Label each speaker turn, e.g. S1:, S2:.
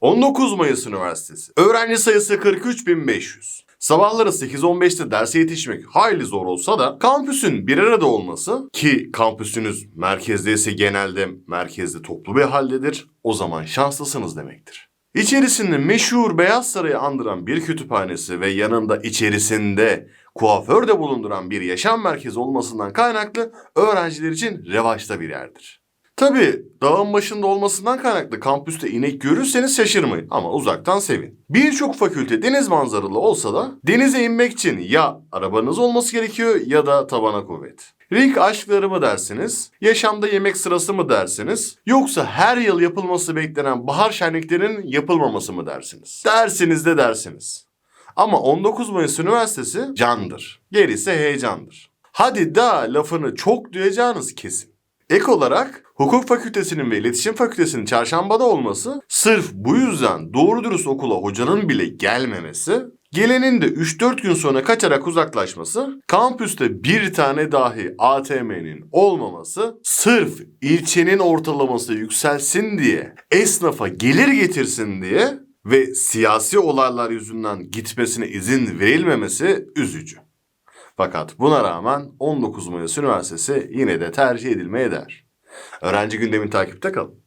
S1: 19 Mayıs Üniversitesi. Öğrenci sayısı 43.500. Sabahları 8-15'te derse yetişmek hayli zor olsa da kampüsün bir arada olması ki kampüsünüz merkezdeyse genelde merkezde toplu bir haldedir o zaman şanslısınız demektir. İçerisinde meşhur Beyaz Saray'ı andıran bir kütüphanesi ve yanında içerisinde kuaför de bulunduran bir yaşam merkezi olmasından kaynaklı öğrenciler için revaçta bir yerdir. Tabi dağın başında olmasından kaynaklı kampüste inek görürseniz şaşırmayın ama uzaktan sevin. Birçok fakülte deniz manzaralı olsa da denize inmek için ya arabanız olması gerekiyor ya da tabana kuvvet. Ring aşkları mı dersiniz? Yaşamda yemek sırası mı dersiniz? Yoksa her yıl yapılması beklenen bahar şenliklerinin yapılmaması mı dersiniz? Dersiniz de dersiniz. Ama 19 Mayıs Üniversitesi candır. Gerisi heyecandır. Hadi da lafını çok duyacağınız kesin. Ek olarak hukuk fakültesinin ve iletişim fakültesinin çarşambada olması sırf bu yüzden doğru dürüst okula hocanın bile gelmemesi, gelenin de 3-4 gün sonra kaçarak uzaklaşması, kampüste bir tane dahi ATM'nin olmaması, sırf ilçenin ortalaması yükselsin diye, esnafa gelir getirsin diye ve siyasi olaylar yüzünden gitmesine izin verilmemesi üzücü. Fakat buna rağmen 19 Mayıs Üniversitesi yine de tercih edilmeye değer. Öğrenci gündemin takipte kalın.